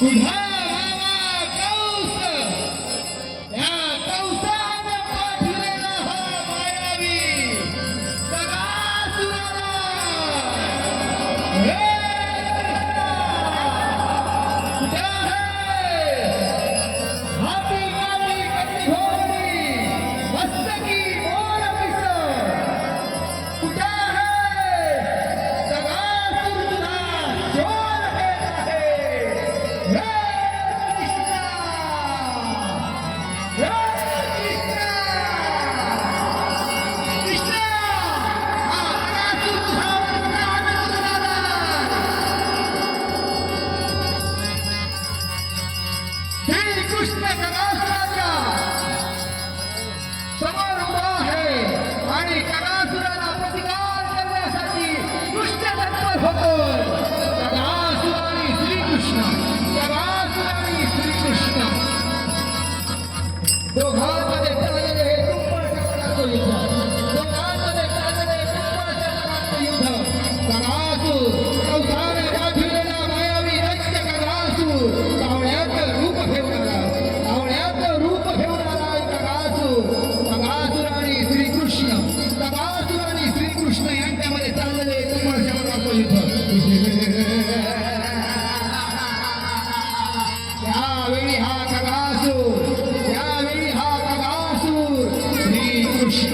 We've Yeah, we have a dance.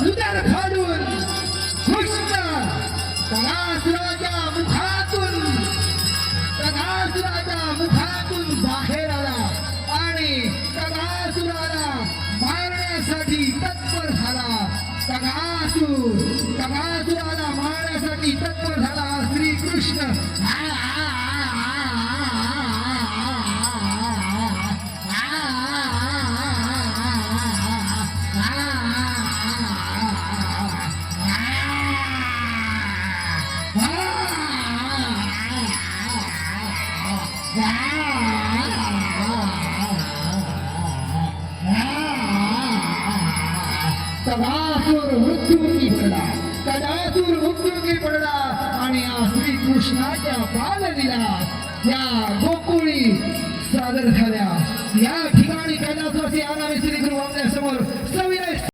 उदर फाडून कृष्ण धनासुराच्या मुखातून धनासुराच्या मुखातून बाहेर आला आणि तगासुराला मारण्यासाठी तत्पर झाला. तगासूर तगासुराला मारण्यासाठी तत्पर झाला श्रीकृष्ण. आ. तदासुर मुख्यमंत्री पडला तदासुर मुख्यमंत्री पडला आणि हा श्रीकृष्णाच्या बाललीला या